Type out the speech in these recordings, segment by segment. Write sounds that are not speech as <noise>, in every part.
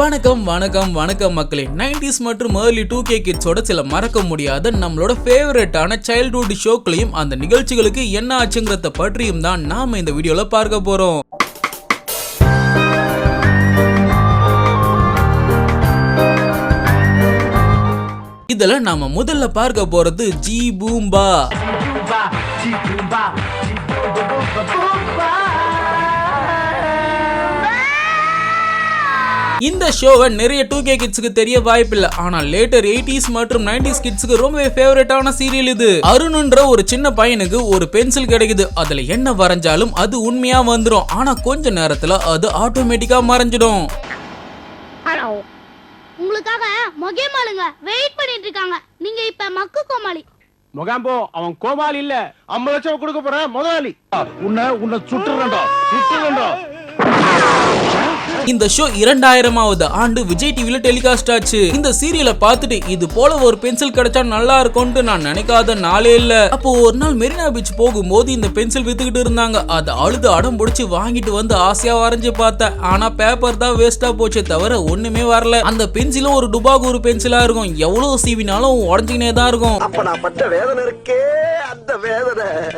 வணக்கம் வணக்கம் வணக்கம் மக்களே. 90s மற்றும் ஏர்லி டூ கே கிட்ஸோட சில மறக்க முடியாத நம்மளோட ஃபேவரட்டான சைல்ட்ஹுட் ஷோக்களையும் அந்த நிகழ்ச்சிகளுக்கு என்ன ஆச்சுங்கிறத பற்றியும் தான் நாம இந்த வீடியோல பார்க்க போறோம். இதுல நாம முதல்ல பார்க்க போறது ஜி பூம்பா. இந்த ஷோவை நிறைய டூ கே கிட்ஸுக்கு தெரிய வாய்ப்பில்லை. ஆனால் லேட்டர் எயிட்டிஸ் மற்றும் நைன்டிஸ் கிட்ஸுக்கு ரொம்பவே ஃபேவரட்டான சீரியல் இது. அருணுன்ற ஒரு சின்ன பையனுக்கு ஒரு பென்சில் கிடைக்குது. அதுல என்ன வரைஞ்சாலும் அது உண்மையா வந்துடும் ஆனா கொஞ்ச நேரத்துல அது ஆட்டோமேட்டிக்கா மறைஞ்சிடும். ஹலோ. உங்களுக்காக மொகேமாளுங்க வெயிட் பண்ணிட்டு இருக்காங்க. நீங்க இப்ப மக்கு கோமாளி. முகாம்போ அவன் கோமாளி இல்ல. ஐம்பது லட்சம் கொடுக்க போறேன் முதலாளி. உன்னை உன்னை சுட்டுறா சுட்டுறா இந்த ஷோ இரண்டாயிரமாவது ஆண்டு விஜய் டிவில டெலிகாஸ்ட் ஆச்சு. இந்த சீரியலை பார்த்துட்டு இது போல ஒரு பென்சில் கிடைச்சா நல்லா இருக்கும்னு நான் நினைக்காத நாளே இல்ல. அப்போ ஒரு நாள் மெரினா பீச் போகும்போது இந்த பென்சில் வித்துக்கிட்டு இருந்தாங்க. அதை அழுது அடம் பிடிச்சி வாங்கிட்டு வந்து ஆசையா வரைஞ்சு பார்த்தேன். ஆனா பேப்பர் தான் வேஸ்டா போச்சே தவிர ஒண்ணுமே வரல. அந்த பென்சிலும் ஒரு டுபாக் ஒரு பென்சிலா இருக்கும். எவ்வளவு சீவினாலும் உடஞ்சிக்கினே தான் இருக்கும். அப்ப நான் பட்ட வேதனை இருக்கே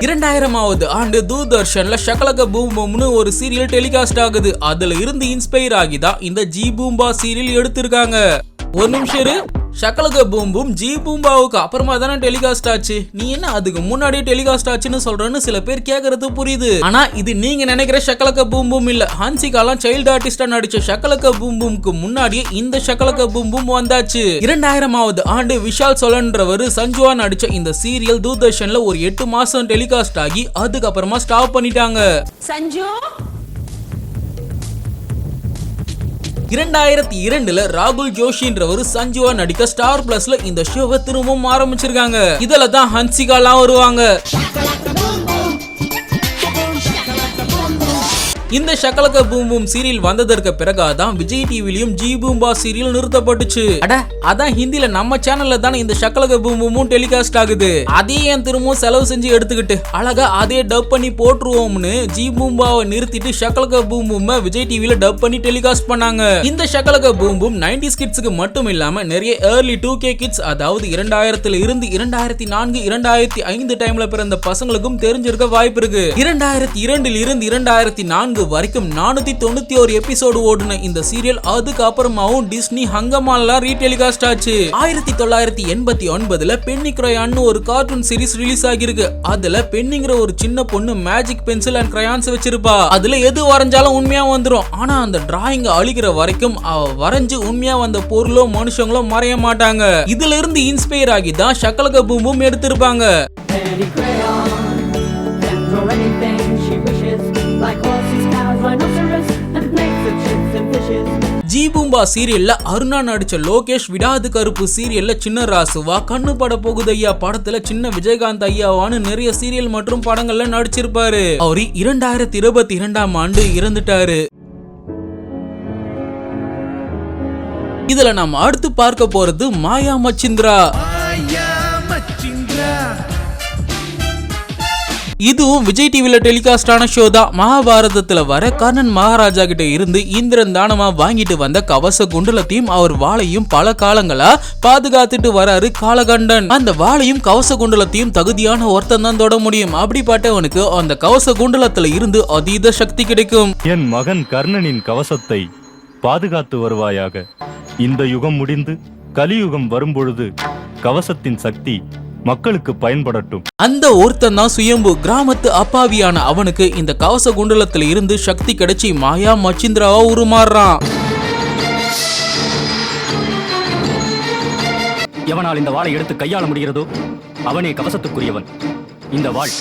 இரண்டாயிரமாவது ஆண்டு தூர்தர்ஷன்ல ஷகலக பூம் பூம்னு ஒரு சீரியல் டெலிகாஸ்ட் ஆகுது. அதுல இருந்து இன்ஸ்பயர் ஆகி தான் இந்த ஜி பூம்பா சீரியல் எடுத்திருக்காங்க. ஒரு நிமிஷம் இரு. ஷகலக பூம்பும் ஜி பூம்பாவுக்கு அப்புறமா தானே டெலிகாஸ்ட் ஆச்சு. நீ என்ன அதுக்கு முன்னாடியே டெலிகாஸ்ட் ஆச்சுன்னு சொல்றேன்னு சில பேர் கேக்குறது புரியுது. ஆனா இது நீங்க நினைக்கிற ஷக்கலக்க பூம்பும் இல்ல. ஹன்சிகாலாம் சைல்டு ஆர்டிஸ்டா நடிச்ச ஷக்கலக்க பூம்பும்க்கு முன்னாடியே இந்த ஷக்கலக்க பூம்பும் வந்தாச்சு. இரண்டாயிரமாவது ஆண்டு விஷால் சொலன்றவர் சஞ்சுவா நடிச்ச இந்த சீரியல் தூர்தர்ஷன்ல ஒரு எட்டு மாசம் டெலிகாஸ்ட் ஆகி அதுக்கப்புறமா ஸ்டாப் பண்ணிட்டாங்க. சஞ்சு? இரண்டாயிரத்தி இரண்டுல ராகுல் ஜோஷின்றவர் சஞ்சுவா நடிக்க ஸ்டார் பிளஸ்ல இந்த ஷோவை திரும்பவும் ஆரம்பிச்சிருக்காங்க. இதுல தான் ஹன்சிகாலாம் வருவாங்க. இந்த ஷக்கலக்க பூம் பூம் சீரியல் வந்ததற்கு பிறகாதான் விஜய் டிவிலையும் ஜி பூம்பா சீரியல் நிறுத்தப்பட்டுச்சு. அட அதான் ஹிந்தில நம்ம சேனல்ல தானே இந்த ஷக்கலக பூம் பூமும் டெலிகாஸ்ட் ஆகுது. அதே ஏன் திரும்பவும் செலவு செஞ்சு எடுத்துக்கிட்டு அழகா அதே டப் பண்ணி போட்டுருவோம்னு ஜி பூம்பாவை நிறுத்திட்டு ஷக்கலக பூம் விஜய் டிவில டப் பண்ணி டெலிகாஸ்ட் பண்ணாங்க. இந்த ஷக்கலக பூம் பூம் நைன்டிஸ் கிட்ஸுக்கு மட்டும் இல்லாம நிறைய ஏர்லி டூ கே கிட்ஸ் அதாவது இரண்டாயிரத்துல இருந்து இரண்டாயிரத்தி நான்கு இரண்டாயிரத்தி ஐந்து டைம்ல பிறந்த பசங்களுக்கும் தெரிஞ்சிருக்க வாய்ப்பு இருக்கு. இரண்டாயிரத்தி இரண்டில் இருந்து இரண்டாயிரத்தி நான்கு வரைக்கும் நானூத்தி தொண்ணூத்தி ஒரு எபிசோடு ஓடுன இந்த சீரியல் அதுக்கப்புறமாவும் டிஸ்னி ஹங்கமாலாம் ரீடெலிகாஸ்ட் ஆச்சு. ஆயிரத்தி தொள்ளாயிரத்தி எண்பத்தி ஒன்பதுல பென்னி கிரையான்னு ஒரு கார்ட்டூன் சீரிஸ் ரிலீஸ் ஆகிருக்கு அதுல பென்னிங்கிற ஒரு சின்ன பொண்ணு மேஜிக் பென்சில் அண்ட் கிரையான்ஸ் வச்சிருப்பா. அதுல எது வரைஞ்சாலும் உண்மையா வந்துடும் ஆனா அந்த டிராயிங் அழிகிற வரைக்கும் அவ வரைஞ்சு உண்மையா வந்த பொருளோ மனுஷங்களோ மறைய மாட்டாங்க. இதுல இருந்து இன்ஸ்பயர் ஆகி தான் சக்கலக பூம்பும் எடுத்திருப்பாங்க ஜி பூம்பா சீரியல்ல அருணா நடிச்ச லோகேஷ் விடாது கருப்பு சீரியல்ல சின்ன ராசுவா கண்ணு பட போகுது ஐயா படத்துல சின்ன விஜயகாந்த் ஐயாவான்னு நிறைய சீரியல் மற்றும் படங்கள்ல நடிச்சிருப்பாரு. அவரு இரண்டாயிரத்தி இருபத்தி இரண்டாம் ஆண்டு இறந்துட்டாரு. இதுல நாம அடுத்து பார்க்க போறது மாயா மச்சிந்திரா. இதுவும் விஜய் டிவியில டெலிகாஸ்ட் ஆன ஷோ தான். மகாபாரதத்துல வர கர்ணன் மகாராஜா கிட்ட இருந்து இந்திரன் தானமா வாங்கிட்டு வந்த கவச குண்டலத்தையும் அவர் வாளையும் பல காலங்களா பாதுகாத்துட்டு வராரு காலகண்டன். அந்த வாளையும் கவச குண்டலத்தையும் தகுதியான ஒருத்தன் தான் தொட முடியும். அப்படிப்பட்டவனுக்கு அந்த கவச குண்டலத்துல இருந்து அதீத சக்தி கிடைக்கும். என் மகன் கர்ணனின் கவசத்தை பாதுகாத்து வருவாயாக. இந்த யுகம் முடிந்து கலியுகம் வரும்பொழுது கவசத்தின் சக்தி மக்களுக்கு பயன்படட்டும். அந்த ஒருத்தன் தான் சுயம்பு. கிராமத்து அப்பாவியான அவனுக்கு இந்த கவச குண்டலத்துல இருந்து சக்தி கிடைச்சி மாயா மச்சிந்திராவா உருமாறுறான். எவனால் இந்த வாளை எடுத்து கையாள முடிகிறதோ அவனே கவசத்துக்குரியவன். இந்த வாள்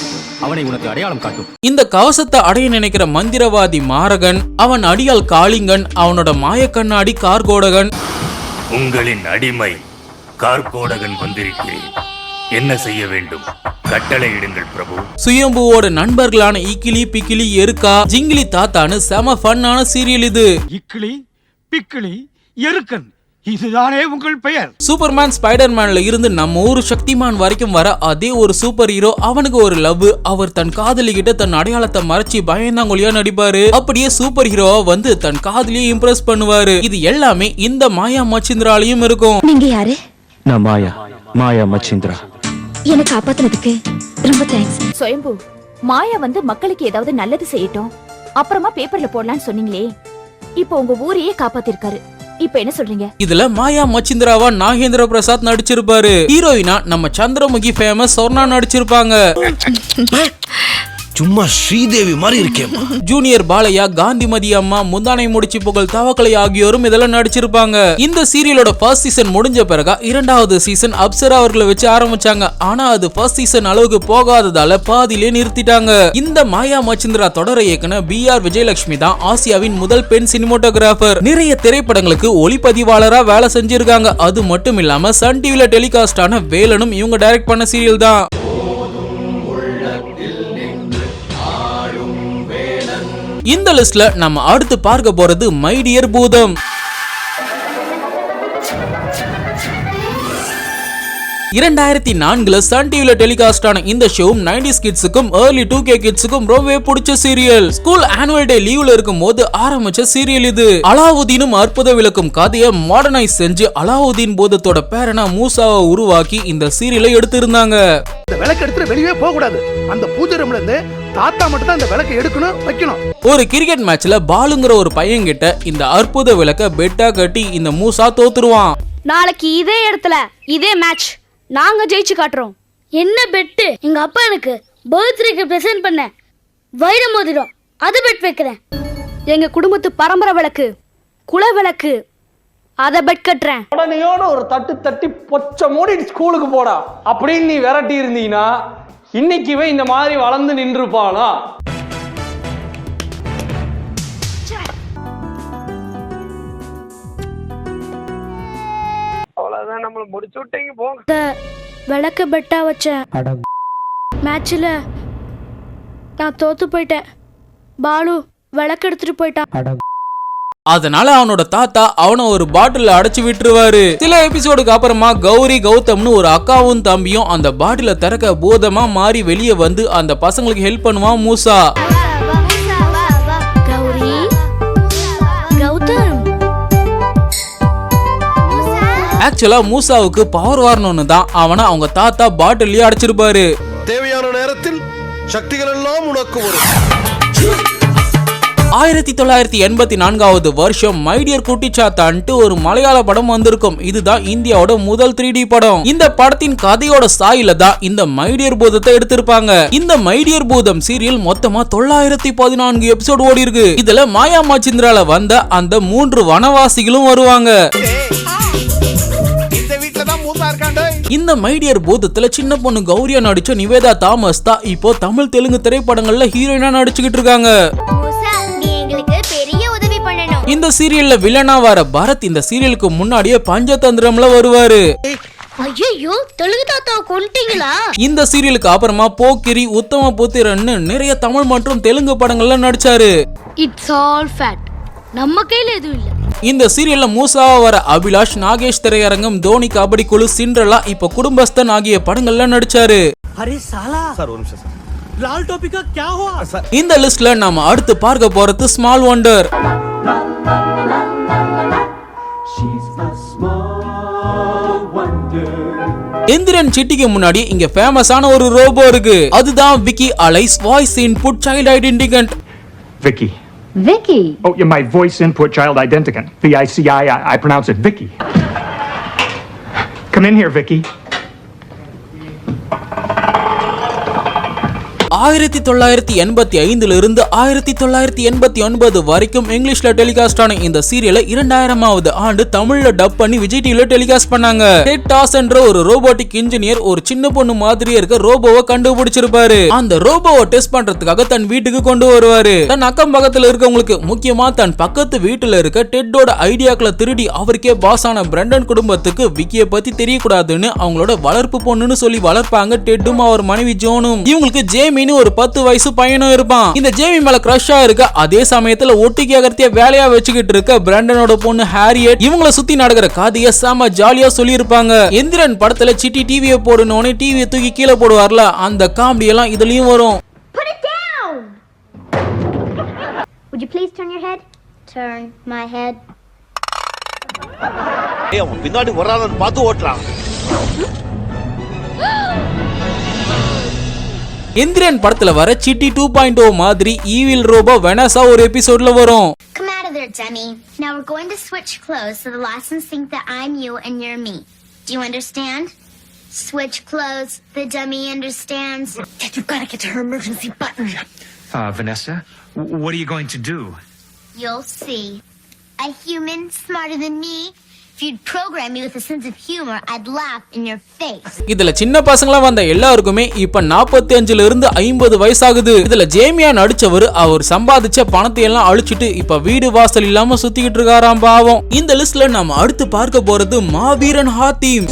அவனை உனக்கு அடையாளம் காட்டும். இந்த கவசத்தை அடைய நினைக்கிற மந்திரவாதி மாரகன் அவன் அடியால் காளிங்கன் அவனோட மாயக்கண்ணாடி கார்கோடகன். உங்களின் அடிமை கார்கோடகன் வந்திருக்கிறேன். என்ன செய்ய வேண்டும்? கட்டளையிடுங்கள் பிரபு. சுயம்புவோட நண்பர்களான இக்கிலி பிக்கிலி எருக்கா ஜிங்கிலி தாத்தான்னு செம ஃபன்னான சீரியல் இது. இக்கிளி பிக்கிளி எருக்கன் இதுதானே உங்கள் பெயர். சூப்பர்மேன் ஸ்பைடர்மேன்ல இருந்து நம்ம ஊர் சக்திமான் வரைக்கும் வர அதே ஒரு சூப்பர் ஹீரோ அவனுக்கு ஒரு லவ் அவர் தன் காதலி கிட்ட தன் அடையாளத்தை மறைச்சு பயந்தாங்கொழியா நடிப்பாரு. அப்படியே சூப்பர் ஹீரோவா வந்து தன் காதலியை இம்ப்ரெஸ் பண்ணுவாரு. இது எல்லாமே இந்த மாயா மச்சிந்திராலையும் இருக்கும். நீங்க யாரு? நான் மாயா மாயா மச்சிந்திரா. என்ன காப்பாத்துனதுக்கு ரொம்ப தேங்க்ஸ் சுயம்பு மாயா வந்து மக்களுக்கு ஏதாவது நல்லது செய்யட்டும். அப்புறமா பேப்பர்ல போடலாம்னு சொன்னீங்களே. இப்போ உங்க ஊரையே காப்பாத்திருக்காரு. இப்போ என்ன சொல்றீங்க? இதுல மாயா மச்சிந்திராவா நாகேந்திர பிரசாத் நடிச்சிருப்பாரு. ஹீரோயினா நம்ம சந்திரமுகி ஃபேமஸ் சொர்ணா நடிச்சிருப்பாங்க. <laughs> சும்மா ஸ்ரீதேவி மாதிரி இருக்கேன் ஜூனியர் பாலையா காந்திமதி அம்மா முந்தானை முடிச்சு புகழ் தவக்கலை ஆகியோரும் இதெல்லாம் நடிச்சிருப்பாங்க. இந்த சீரியலோட ஃபர்ஸ்ட் சீசன் முடிஞ்ச பிறகு இரண்டாவது சீசன் அப்சரா அவர்களை வச்சு ஆரம்பிச்சாங்க. ஆனா அது ஃபர்ஸ்ட் சீசன் அளவுக்கு போகாததால பாதியிலே நிறுத்திட்டாங்க. இந்த மாயா மச்சிந்திரா தொடரை இயக்குன பி ஆர் விஜயலட்சுமி தான் ஆசியாவின் முதல் பெண் சினிமோட்டோகிராஃபர் நிறைய திரைப்படங்களுக்கு ஒளிப்பதிவாளரா வேலை செஞ்சிருக்காங்க. அது மட்டும் இல்லாம சன் டிவில டெலிகாஸ்ட் ஆன வேலனும் இவங்க டைரக்ட் பண்ண சீரியல் தான். இந்த லிஸ்ட்ல நம்ம அடுத்து பார்க்க போறது மைடியர் பூதம். இரண்டாயிரத்தி நான்குல சன் டிவில டெலிகாஸ்ட் ஆன இந்த ஷோவும் நைன்டிஸ் கிட்ஸுக்கும் ஏர்லி டூ கே கிட்ஸுக்கும் ரொம்பவே பிடிச்ச சீரியல் ஸ்கூல் ஆனுவல் டே லீவ்ல இருக்கும் போது ஆரம்பிச்ச சீரியல் இது. அலாவுதீனும் அற்புத விளக்கும் கதையை மாடர்னைஸ் செஞ்சு அலாவுதீன் பூதத்தோட பேரனா மூசாவை உருவாக்கி இந்த சீரியலை எடுத்திருந்தாங்க. இந்த விளக்கு எடுத்துட்டு வெளியே போக கூடாது அந்த பூஜை ரூம்ல இருந்து தாத்தா மட்டும் தான் இந்த விளக்கை எடுக்கணும் வைக்கணும். ஒரு கிரிக்கெட் மேட்ச்ல பாலுங்கிற ஒரு பையன் கிட்ட இந்த அற்புத விளக்க பெட்டா கட்டி இந்த மூசா தோத்துருவான். நாளைக்கு இதே இடத்துல இதே மேட்ச் நாங்க ஜெயிச்சு காட்டுறோம். என்ன பெட்டு? எங்க அப்பா எனக்கு பர்த்டேக்கு பிரசன்ட் பண்ண. வைர மோதிரம். அது பெட் வைக்கிறேன். எங்க குடும்பத்து பரம்பரை விளக்கு குல விளக்கு. அதை பெட் கட்டுறேன். உடனேயோட ஒரு தட்டு தட்டி பொச்ச மூடி ஸ்கூலுக்கு போடா. அப்படின்னு நீ விரட்டி இருந்தீங்கன்னா இன்னைக்குவே இந்த மாதிரி வளர்ந்து நின்றுப்பானா? அவ்வளவுதான் நம்மள முடிச்சு விட்டீங்க போங்க விளக்கு பெட்டா வச்சேன். மேட்ச்ல நான் தோத்து போயிட்டேன். பாலு விளக்கு எடுத்துட்டு போயிட்டான். அதனால அவனோட தாத்தா அவனை ஒரு பாட்டில அடைச்சு விட்டுருவாரு. சில எபிசோடுக்கு அப்புறமா கௌரி கௌதம்னு ஒரு அக்காவும் தம்பியும் அந்த பாட்டில திறக்க பூதமா மாறி வெளியே வந்து அந்த பசங்களுக்கு ஹெல்ப் பண்ணுவான் மூசா. கௌரி? கௌதம்? ஆக்சுவலா மூசாவுக்கு பவர் வரணும்னு தான் அவனை அவங்க தாத்தா பாட்டிலேயே அடைச்சிருப்பாரு. தேவையான நேரத்தில் சக்திகள் எல்லாம் உனக்கு வரும். ஆயிரத்தி தொள்ளாயிரத்தி எண்பத்தி நான்காவது வருஷம் மைடியர் குட்டிச்சாத்தான்ட்டு ஒரு மலையாள படம் வந்திருக்கும். இதுதான் இந்தியாவோட முதல் த்ரீ டி படம். இந்த படத்தின் கதையோட சாயில தான் இந்த மைடியர் பூதத்தை எடுத்திருப்பாங்க. இந்த மைடியர் பூதம் சீரியல் மொத்தமா தொள்ளாயிரத்தி பதினான்கு எபிசோடு ஓடி இருக்கு இதுல மாயா மாச்சிந்திரால வந்த அந்த மூன்று வனவாசிகளும் வருவாங்க. தான் இந்த மைடியர் பூதத்துல சின்ன பொண்ணு கௌரியா நடிச்ச நிவேதா தாமஸ் தான் இப்போ தமிழ் தெலுங்கு திரைப்படங்கள்ல ஹீரோயினா நடிச்சுக்கிட்டு இருக்காங்க. இந்த சீரியல்ல வில்லனா வர பரத் இந்த சீரியலுக்கு முன்னாடியே பஞ்சதந்திரம்ல வருவாரு. ஐயோ தெலுங்கு தாத்தாவை கொண்டுட்டீங்களா இந்த சீரியலுக்கு அப்புறமா போக்கிரி உத்தம புத்திரன்னு நிறைய தமிழ் மற்றும் தெலுங்கு படங்கள்ல நடிச்சாரு. இட்ஸ் ஆல் ஃபேட் நம்ம கையில எதுவும் இல்ல. இந்த சீரியல்ல மூசாவா வர அபிலாஷ் நாகேஷ் திரையரங்கம் தோனி கபடி குழு சிண்ட்ரலா இப்ப குடும்பஸ்தன் ஆகிய படங்கள்ல நடிச்சாரு. சார் ஒரு நிமிஷம் சார். லால் டோபிகா கியா ஹுவா இந்த லிஸ்ட்ல நாம அடுத்து பார்க்க போறது ஸ்மால் ஒண்டர் எந்திரன் சிட்டிக்கு முன்னாடி இங்க ஃபேமஸான ஒரு ரோபோ இருக்கு அதுதான் Vicky alias voice input child identicant Vicky. Vicky Oh, yeah, my voice input child identicant. V I C I. I pronounce it Vicky. Come in here, ஆயிரத்தி தொள்ளாயிரத்தி எண்பத்தி ஐந்துல இருந்து ஆயிரத்தி தொள்ளாயிரத்தி எண்பத்தி ஒன்பது வரைக்கும் இங்கிலீஷ்ல டெலிகாஸ்ட் ஆன இந்த சீரியலை இரண்டாயிரமாவது ஆண்டு தமிழ்ல டப் பண்ணி விஜய் டிவில டெலிகாஸ்ட் பண்ணாங்க. டெட் டாஸ் என்ற ஒரு ரோபோட்டிக் இன்ஜினியர் ஒரு சின்ன பொண்ணு மாதிரியே இருக்க ரோபோவை கண்டுபிடிச்சிருப்பாரு. அந்த ரோபோவை டெஸ்ட் பண்றதுக்காக தன் வீட்டுக்கு கொண்டு வருவாரு. தன் அக்கம் பக்கத்துல இருக்கவங்களுக்கு முக்கியமா தன் பக்கத்து வீட்டுல இருக்க டெட்டோட ஐடியாக்களை திருடி அவருக்கே பாஸ் ஆன பிரண்டன் குடும்பத்துக்கு விக்கிய பத்தி தெரியக்கூடாதுன்னு அவங்களோட வளர்ப்பு பொண்ணுன்னு சொல்லி வளர்ப்பாங்க டெட்டும் அவர் மனைவி ஜோனும் இவங்களுக்கு ஜேமின்னு ஒரு பத்து வயசு பையனும் இருப்பான் இந்த ஜேமி மேல கிரஷா இருக்க அதே சமயத்துல ஒட்டி கேக்கறதைய வேலையா வச்சுக்கிட்டு இருக்க பிரண்டனோட பொண்ணு ஹாரியட் இவங்கள சுத்தி நடக்கிற கதைய செம ஜாலியா சொல்லியிருப்பாங்க எந்திரன் படத்துல சிட்டி டிவியை போடணும்னு டிவியை தூக்கி கீழே போடுவார்ல அந்த காமெடி எல்லாம் இதுலயும் வரும்! Would you please turn your head? Turn my head. அவன் பின்னாடி வரான்னு பார்த்து ஓட்டுறான் <gasps> எந்திரன் படத்துல வர சிட்டி டூ பாயிண்ட் ஓ மாதிரி ஈவில் ரோபோ வெனஸா ஒரு எபிசோட்ல வரும் there, dummy. Now we're going to switch clothes so the Lawsons think that I'm you and you're me. Do you understand? Switch clothes. The dummy understands. Dad, you've got to get to her emergency button. Uh, Vanessa, what are you going to do? You'll see. A human smarter than me? You'd program me with a sense of humor, I'd laugh in your face. இதுல சின்ன பசங்களா வந்த எல்லாருக்குமே இப்ப 45 அஞ்சுல இருந்து ஐம்பது வயசாகுது. இதுல ஜேமியா நடிச்சவர் அவர் சம்பாதிச்ச பணத்தை எல்லாம் அழிச்சிட்டு இப்ப வீடு வாசல் இல்லாம சுத்திக்கிட்டு இருக்காராம் பாவம். இந்த லிஸ்ட்ல நாம அடுத்து பார்க்க போறது மாவீரன் ஹாத்தீம்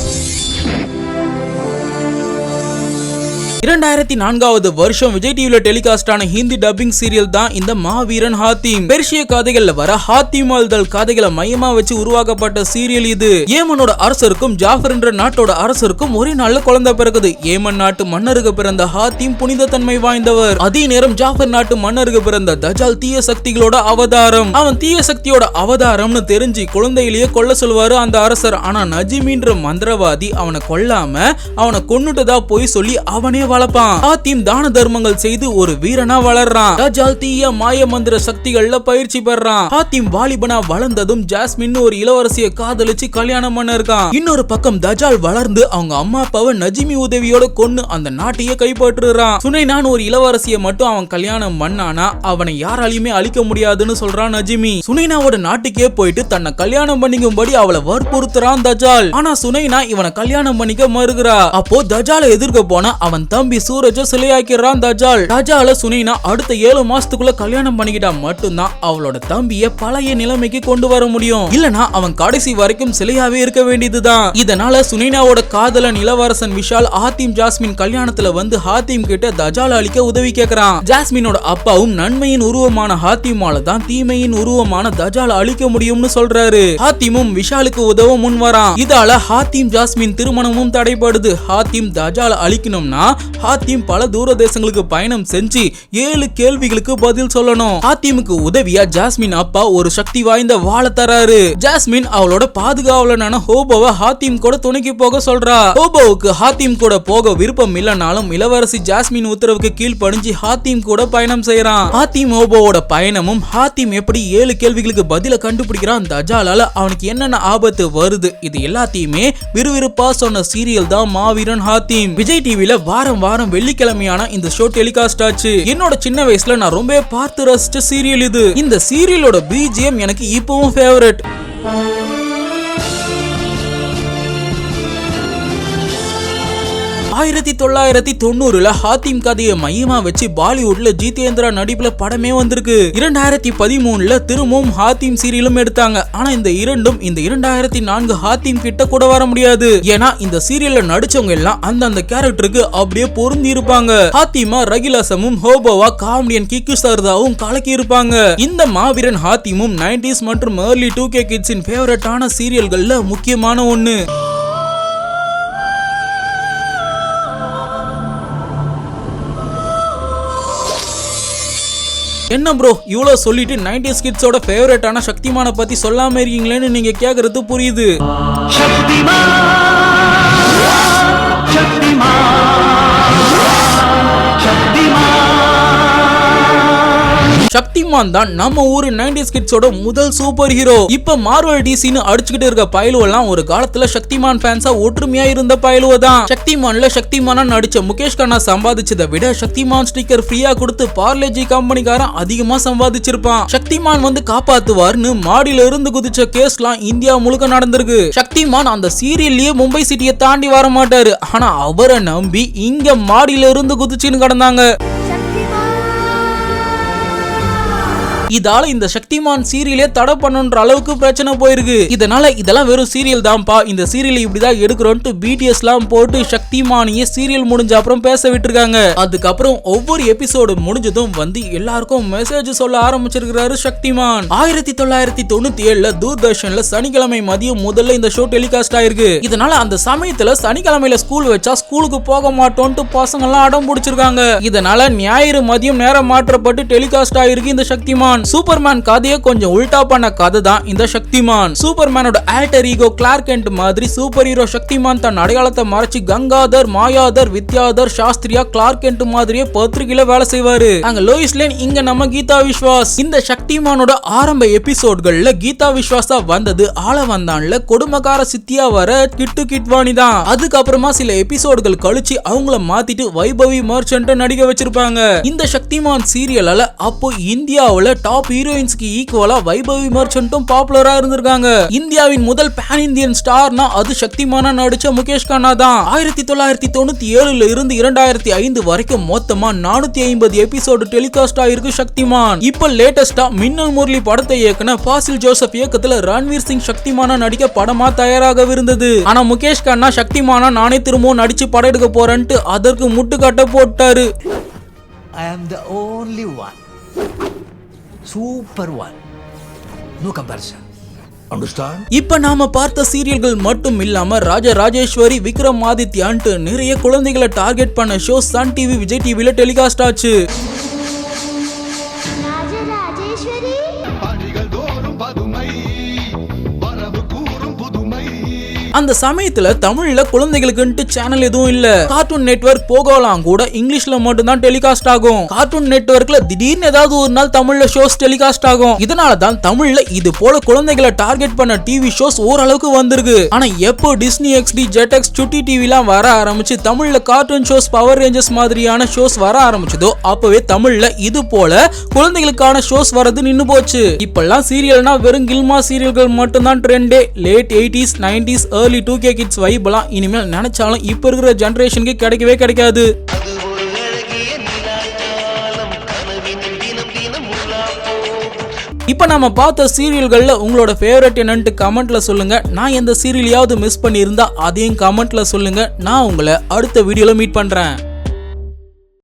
இரண்டாயிரத்தி நான்காவது வருஷம் விஜய் டிவில டெலிகாஸ்ட் ஆன ஹிந்தி டப்பிங் சீரியல் தான் இந்த மாவீரன் ஹாத்திம் பெர்ஷிய கதைகள்ல வர ஹாத்தீம் அல்தல் கதைகளை மையமா வச்சு உருவாக்கப்பட்ட சீரியல் இது. ஏமனோட அரசருக்கும் ஜாஃபர் என்ற நாட்டோட அரசருக்கும் ஒரே நாள்ல குழந்தை பிறகுது ஏமன் நாட்டு மன்னருக்கு பிறந்த ஹாத்திம் புனித தன்மை வாய்ந்தவர். அதே நேரம் ஜாஃபர் நாட்டு மன்னருக்கு பிறந்த தஜால் தீய சக்திகளோட அவதாரம். அவன் தீய சக்தியோட அவதாரம்னு தெரிஞ்சு குழந்தையிலேயே கொல்ல சொல்வாரு அந்த அரசர். ஆனா நஜிமின்ற மந்திரவாதி அவனை கொல்லாம அவனை கொன்னுட்டதா போய் சொல்லி அவனே வளர்ப்பான். ஹாத்தீம் தான தர்மங்கள் செய்து ஒரு வீரனா வளர்றான். தஜால் தீய மாய மந்திர சக்திகள்ல பயிற்சி பெறான். ஹாத்தீம் வாலிபனா வளர்ந்ததும் ஜாஸ்மின் ஒரு இளவரசியை காதலிச்சு கல்யாணம் பண்ண இருக்கான் இன்னொரு பக்கம் தஜால் வளர்ந்து அவங்க அம்மா அப்பாவை நஜிமி உதவியோட கொண்டு அந்த நாட்டையே கைப்பற்றுறான். சுனைனான் ஒரு இளவரசியை மட்டும் அவன் கல்யாணம் பண்ணானா அவனை யாராலையுமே அழிக்க முடியாதுன்னு சொல்றான் நஜிமி. சுனைனாவோட நாட்டுக்கே போயிட்டு தன்னை கல்யாணம் பண்ணிக்கும்படி அவளை வற்புறுத்துறான் தஜால். ஆனா சுனைனா இவனை கல்யாணம் பண்ணிக்க மறுக்கிறா. அப்போ தஜாலை எதிர்க்க போனா அவன் தம்பி சூரஜ சிலையாக்கிறான் தஜால். தஜால சுனைனா அடுத்த ஏழு மாசத்துக்குள்ள கல்யாணம் பண்ணிக்கிட்டா மட்டும்தான் அவளோட தம்பிய பழைய நிலைமைக்கு கொண்டு வர முடியும். இல்லனா அவன் கடைசி வரைக்கும் சிலையாவே இருக்க வேண்டியதுதான். இதனால சுனைனாவோட காதலன் இளவரசன் விஷால் ஹாத்திம் ஜாஸ்மின் கல்யாணத்துல வந்து ஹாத்திம் கிட்ட தஜால் அழிக்க உதவி கேக்குறான். ஜாஸ்மினோட அப்பாவும் நன்மையின் உருவமான ஹாத்திமால தான் தீமையின் உருவமான தஜால் அழிக்க முடியும்னு சொல்றாரு. ஹாத்திமும் விஷாலுக்கு உதவ முன் வரான் இதால ஹாத்திம் ஜாஸ்மின் திருமணமும் தடைபடுது. ஹாத்திம் தஜால் அழிக்கணும்னா ஹாத்திம் பல தூர தேசங்களுக்கு பயணம் செஞ்சு ஏழு கேள்விகளுக்கு பதில் சொல்லணும். ஹாத்திமுக்கு உதவியா ஜாஸ்மின் அப்பா ஒரு சக்தி வாய்ந்த வாழ தராரு. ஜாஸ்மின் அவளோட பாதுகாவலனான ஹோபோவை ஹாத்திம் கூட துணைக்கு போக சொல்றா. ஹோபோவுக்கு ஹாத்திம் கூட போக விருப்பம் இல்லைனாலும் இளவரசி ஜாஸ்மின் உத்தரவுக்கு கீழ்ப்படிஞ்சு ஹாத்திம் கூட பயணம் செய்யறான். ஹாத்திம் ஹோபோவோட பயணமும் ஹாத்திம் எப்படி ஏழு கேள்விகளுக்கு பதில கண்டுபிடிக்கிறான் தஜாலால அவனுக்கு என்னென்ன ஆபத்து வருது இது எல்லாத்தையுமே விறுவிறுப்பா சொன்ன சீரியல் தான் மாவீரன் ஹாத்திம். விஜய் டிவில வாரம் வாரம் வெள்ளிக்கிழமையான இந்த ஷோ டெலிகாஸ்ட் ஆச்சு. என்னோட சின்ன வயசுல நான் ரொம்ப பார்த்து ரசிச்ச சீரியல் இது. இந்த சீரியலோட பிஜிஎம் எனக்கு இப்பவும் ஃபேவரட் ஆயிரத்தி தொள்ளாயிரத்தி தொண்ணூறுல ஹாத்திம் கதையை மையமா வச்சு பாலிவுட்ல ஜிதேந்திரா நடிப்புல படமே வந்திருக்கு. இரண்டாயிரத்தி பதிமூணுல திரும்பவும் ஹாத்திம் சீரியலும் எடுத்தாங்க. ஆனா இந்த இரண்டும் இந்த இரண்டாயிரத்தி நான்கு ஹாத்திம் கிட்ட கூட வர முடியாது. ஏன்னா இந்த சீரியல்ல நடிச்சவங்க எல்லாம் அந்தந்த கேரக்டருக்கு அப்படியே பொருந்தி இருப்பாங்க. ஹாத்திமா ரகிலாசமும் ஹோபோவா காமெடியன் கிக்கு சர்தாவும் கலக்கி இருப்பாங்க. இந்த மாவீரன் ஹாத்திமும் 90s மற்றும் ஏர்லி டூ கே கிட்ஸின் ஃபேவரட்டான சீரியல்கள்ல முக்கியமான ஒன்று என்ன ப்ரோ இவ்வளோ சொல்லிட்டு 90s கிட்ஸோட ஃபேவரட்டான சக்திமான பத்தி சொல்லாம இருக்கீங்களேன்னு நீங்க கேக்குறது புரியுது. சக்திமான் தான் நம்ம ஊரு 90s கிட்ஸோட முதல் சூப்பர் ஹீரோ. இப்ப மார்வல் டிசின்னு அடிச்சுக்கிட்டு இருக்க பயலுவெல்லாம் ஒரு காலத்துல சக்திமான் ஃபேன்ஸா ஒற்றுமையா இருந்த பயலுவ தான். சக்திமான்ல சக்திமானா நடிச்ச முகேஷ் கண்ணா சம்பாதிச்சதை விட சக்திமான் ஸ்டிக்கர் ஃப்ரீயா கொடுத்து பார்லேஜி கம்பெனிக்காரன் அதிகமா சம்பாதிச்சிருப்பான். சக்திமான் வந்து காப்பாத்துவார்னு மாடியில இருந்து குதிச்ச கேஸ்லாம் இந்தியா முழுக்க நடந்திருக்கு. சக்திமான் அந்த சீரியல்லயே மும்பை சிட்டியை தாண்டி வர மாட்டாரு ஆனா அவரை நம்பி இங்க மாடியில இருந்து குதிச்சுன்னு கடந்தாங்க. இதால இந்த சக்திமான் சீரியலே தடை பண்ணுன்ற அளவுக்கு பிரச்சனை போயிருக்கு. இதனால இதெல்லாம் வெறும் சீரியல் தான்ப்பா. இந்த சீரியல் இப்படிதான் எடுக்கிறோன்ட்டு பிடிஎஸ் எல்லாம் போட்டு சக்திமானியே சீரியல் முடிஞ்ச அப்புறம் பேச விட்டுருக்காங்க. அதுக்கப்புறம் ஒவ்வொரு எபிசோடு முடிஞ்சதும் வந்து எல்லாருக்கும் மெசேஜ் சொல்ல ஆரம்பிச்சிருக்கிறாரு சக்திமான். ஆயிரத்தி தொள்ளாயிரத்தி தொண்ணூத்தி ஏழுல தூர்தர்ஷன்ல சனிக்கிழமை மதியம் முதல்ல இந்த ஷோ டெலிகாஸ்ட் ஆயிருக்கு. இதனால அந்த சமயத்துல சனிக்கிழமையில ஸ்கூல் வச்சா ஸ்கூலுக்கு போக மாட்டோம்ட்டு பசங்க எல்லாம் அடம் பிடிச்சிருக்காங்க. இதனால ஞாயிறு மதியம் நேரம் மாற்றப்பட்டு டெலிகாஸ்ட் ஆயிருக்கு இந்த சக்திமான். சூப்பர்மேன் கதையை கொஞ்சம் உல்டா பண்ண கதை தான் இந்த சக்திமான். சூப்பர்மேனோட ஆல்டர் ஈகோ கிளார்கென்ட் மாதிரி சூப்பர் ஹீரோ சக்திமான் தன் அடையாளத்தை மறைச்சு கங்காதர் மாயாதர் வித்யாதர் சாஸ்திரியா கிளார்கென்ட் மாதிரியே பத்திரிகையில வேலை செய்வாரு. அங்க லோயிஸ் லேன் இங்க நம்ம கீதா விஸ்வாஸ். இந்த சக்திமானோட ஆரம்ப எபிசோட்கள்ல கீதா விஸ்வாஸா வந்தது. ஆள வந்தான்ல கொடுமக்கார சித்தியா வர கிட்டு கிட்வானி தான். அதுக்கப்புறமா சில எபிசோடுகள் கழிச்சு அவங்கள மாத்திட்டு வைபவி மர்ச்சன்ட் நடிக்க வச்சிருப்பாங்க. இந்த சக்திமான் சீரியலால அப்போ இந்தியாவுல டாப் ஹீரோயின்ஸ்க்கு ஈக்குவலா வைபவி மர்ச்சன்ட்டும் பாப்புலரா இருந்திருக்காங்க. இந்தியாவின் முதல் பேன் இந்தியன் ஸ்டார்னா அது சக்திமானா நடிச்ச முகேஷ் கண்ணா தான். ஆயிரத்தி தொள்ளாயிரத்தி தொண்ணூத்தி ஏழுல இருந்து இரண்டாயிரத்தி ஐந்து வரைக்கும் மொத்தமா நானூத்தி ஐம்பது எபிசோடு டெலிகாஸ்ட் ஆயிருக்கு சக்திமான். இப்ப லேட்டஸ்டா மின்னல் முரளி படத்தை இயக்குன ஃபாசில் ஜோசப் இயக்கத்துல ரன்வீர் சிங் சக்திமானா நடிக்க படமா தயாராகவிருந்தது. ஆனா முகேஷ் கண்ணா சக்திமானா நானே திரும்பவும் நடிச்சு படம் எடுக்க போறேன்ட்டு அதற்கு முட்டுக்கட்ட போட்டாரு. I am the only one. Super one. No comparison. Understand? இப்ப நாம பார்த்த சீரியல்கள் மட்டும் இல்லாம ராஜ ராஜேஸ்வரி விக்ரம் ஆதித்யான்ட்டு நிறைய குழந்தைகளை டார்கெட் பண்ண ஷோ சன் டிவி விஜய் டிவில டெலிகாஸ்ட் ஆச்சு அந்த சமயத்துல தமிழ்ல குழந்தைகளுக்குன்ட்டு சேனல் எதுவும் இல்ல. கார்ட்டூன் நெட்வொர்க் போகலாம் கூட இங்கிலீஷ்ல மட்டும் தான் டெலிகாஸ்ட் ஆகும். கார்ட்டூன் நெட்ஒர்க்ல திடீர்னு ஏதாவது ஒரு நாள் தமிழ்ல ஷோஸ் டெலிகாஸ்ட் ஆகும். இதனால தான் தமிழ்ல இது போல குழந்தைகளை டார்கெட் பண்ண டிவி ஷோஸ் ஓரளவுக்கு வந்திருக்கு. ஆனா எப்போ டிஸ்னி எக்ஸ்டி ஜெட்டெக்ஸ் சுட்டி டிவிலாம் வர ஆரம்பிச்சு தமிழ்ல கார்ட்டூன் ஷோஸ் பவர் ரேஞ்சர்ஸ் மாதிரியான ஷோஸ் வர ஆரம்பிச்சதோ அப்பவே தமிழ்ல இது போல குழந்தைகளுக்கான ஷோஸ் வரது நின்னு போச்சு. இப்பெல்லாம் சீரியல்னா வெறும் கில்மா சீரியல்கள் மட்டும்தான் ட்ரெண்டே late eighties nineties early two K kids வைப்லாம் இனிமேல் நினைச்சாலும் இப்ப இருக்கிற ஜெனரேஷனுக்கு கிடைக்கவே கிடைக்காது. இப்போ நம்ம பார்த்த சீரியல்கள்ல உங்களோட ஃபேவரட் என்னன்ட்டு கமெண்ட்ல சொல்லுங்க. நான் எந்த சீரியலையாவது மிஸ் பண்ணியிருந்தா அதையும் கமெண்ட்ல சொல்லுங்க. நான் உங்களை அடுத்த வீடியோல மீட் பண்றேன்.